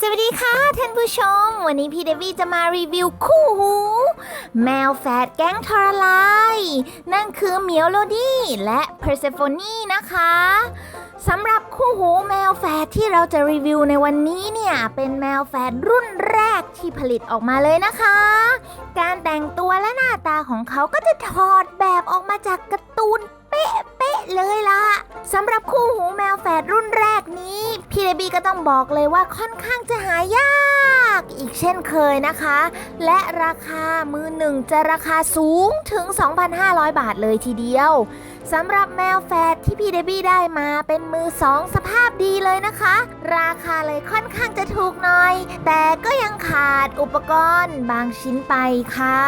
สวัสดีค่ะท่านผู้ชม วันนี้พี่เดวี่จะมารีวิวคู่หู แมวแฝดแก๊งทรลายนั่นคือเหมียวโลดี้และเพอร์เซโฟนีนะคะสำหรับคู่หูแมวแฝดที่เราจะรีวิวในวันนี้เนี่ยเป็นแมวแฝดรุ่นแรกที่ผลิตออกมาเลยนะคะ การแต่งตัวและหน้าตาของเขาก็จะถอดแบบออกมาจากการ์ตูนเป๊ะๆเลยล่ะสำหรับคู่หูแมวแฝดรุ่น บี้ก็ต้องบอกเลยว่าค่อนข้างจะหายากอีกเช่นเคยนะคะ และราคามือหนึ่งจะราคาสูงถึง 2,500 บาทเลยทีเดียวสำหรับแมวแฝดที่พี่เดบี้ได้มาเป็นมือสองสภาพดีเลยนะคะ ราคาเลยค่อนข้างจะถูกหน่อย แต่ก็ยังขาดอุปกรณ์บางชิ้นไปค่ะ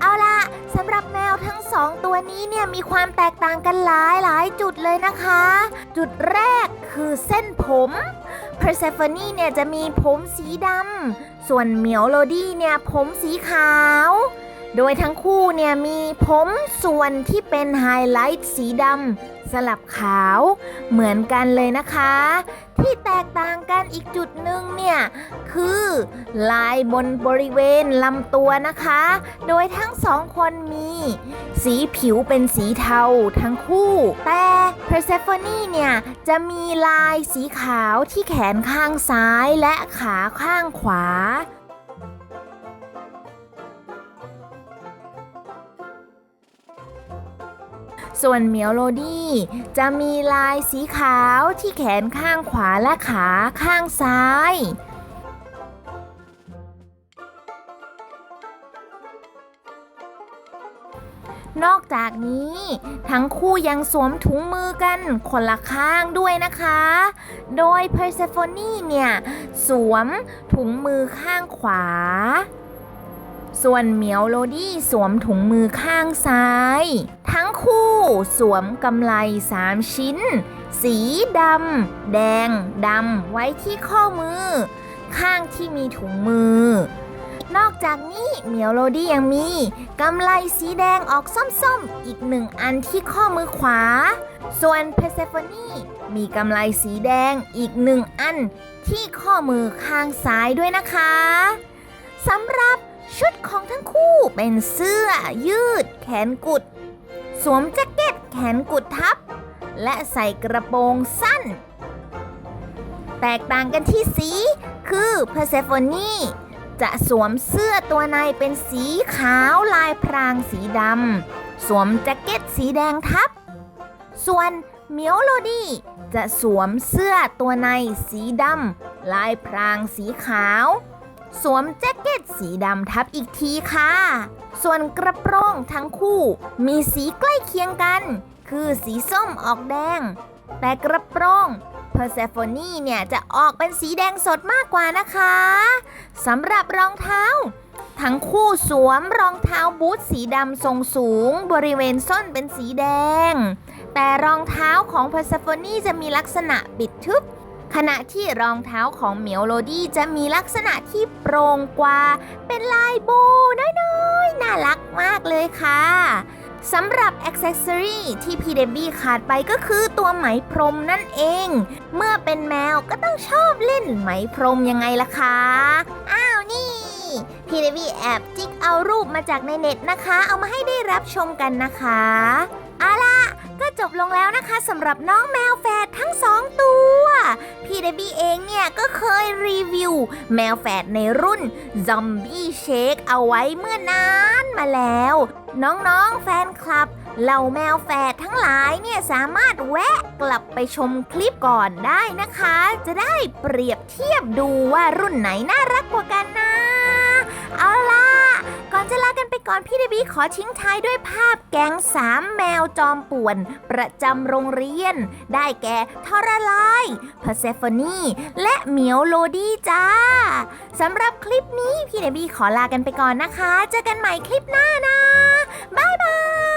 เอาล่ะสำหรับแมวทั้งสองตัวนี้เนี่ยมีความแตกต่างกันหลายหลายจุดเลยนะคะ จุดแรกคือเส้นผม Persephone เนี่ยจะมีผมสีดำส่วนเหมียวโลดี้เนี่ยผมสีขาว โดยทั้งคู่เนี่ยมีผมส่วนที่เป็นไฮไลท์สีดำสลับขาวเหมือนกันเลยนะคะ ที่แตกต่างกันอีกจุดหนึ่งเนี่ย คือลายบนบริเวณลำตัวนะคะ โดยทั้งสองคนมี สีผิวเป็นสีเทาทั้งคู่ แต่ Persephone เนี่ย จะมีลายสีขาวที่แขนข้างซ้ายและขาข้างขวา ส่วนเหมียวโลดี้จะมีลายสีขาวที่แขนข้างขวาและขาข้างซ้ายนอกจากนี้ ทั้งคู่ยังสวมถุงมือกันคนละข้างด้วยนะคะ โดย Persephone เนี่ยสวมถุงมือข้างขวา ส่วนเหมียวโลดี้สวมถุงมือข้างซ้าย ทั้ง คู่ สวมกำไล3ชิ้น สีดำแดงดำไว้ที่ข้อมือ ข้างที่มีถุงมือ นอกจากนี้เหมียวโลดี้ยังมีกำไลสีแดงออกส้มๆ อีกหนึ่งอันที่ข้อมือขวา ส่วน Persephone มีกำไลสีแดงอีกหนึ่งอันที่ข้อมือข้างซ้ายด้วยนะคะสำหรับชุดของทั้งคู่เป็นเสื้อยืด แขนกุด สวมแจ็คเก็ตแขนกุดทับ และใส่กระโปรงสั้น แตกต่างกันที่สีคือ Persephone จะสวมเสื้อตัวในเป็นสีขาวลายพรางสีดำ สวมแจ็คเก็ตสีแดงทับ ส่วนเมียวโลดี้จะสวมเสื้อตัวในสีดำ ลายพรางสีขาว สวมแจ็คเก็ตสีดำทับอีกทีค่ะ ส่วนกระโปรงทั้งคู่มีสีใกล้เคียงกัน คือสีส้มออกแดง แต่กระโปรง Persephone เนี่ยจะออกเป็นสีแดงสดมากกว่านะคะสำหรับรองเท้า ทั้งคู่สวมรองเท้าบูทสีดำทรงสูง บริเวณส้นเป็นสีแดง แต่รองเท้าของ Persephone จะมีลักษณะปิดทึบ ขณะที่รองเท้าของเหมียวโลดี้จะมีลักษณะที่โปร่งกว่า เป็นลายโบน้อยๆ น่ารักมากเลยค่ะสำหรับอ c เซ s ซอรีที่พี่เดบี้ขาดไปก็คือตัวไหมพรมนั่นเอง เมื่อเป็นแมวก็ต้องชอบเล่นไหมพรมยังไงล่ะคะ อ้าวนี่พี่เดบี้แอบจิกเอารูปมาจากในเน็ตนะคะ เอามาให้ได้รับชมกันนะคะเอาล่ะก็จบลงแล้วนะคะสำหรับน้องแมวแฝดทั้งสองตัว พี่เดบี้เองเนี่ย ก็เคยรีวิว แมวแฝดในรุ่นซอมบี้เชคเอาไว้เมื่อนานมาแล้ว น้องๆแฟนคลับเหล่าแมวแฝดทั้งหลายเนี่ยสามารถแวะกลับไปชมคลิปก่อนได้นะคะ จะได้เปรียบเทียบดูว่ารุ่นไหนน่ารักกว่ากันน ก่อนจะลากันไปก่อนพี่เดบี้ขอทิ้งท้ายด้วยภาพแก๊งสามแมวจอมป่วน ประจำโรงเรียน ได้แก่ทอราไลเพอร์เซฟอนีและเหมียวโลดี้จ้าสำหรับคลิปนี้พี่เดบี้ขอลากันไปก่อนนะคะ เจอกันใหม่คลิปหน้านะบายบาย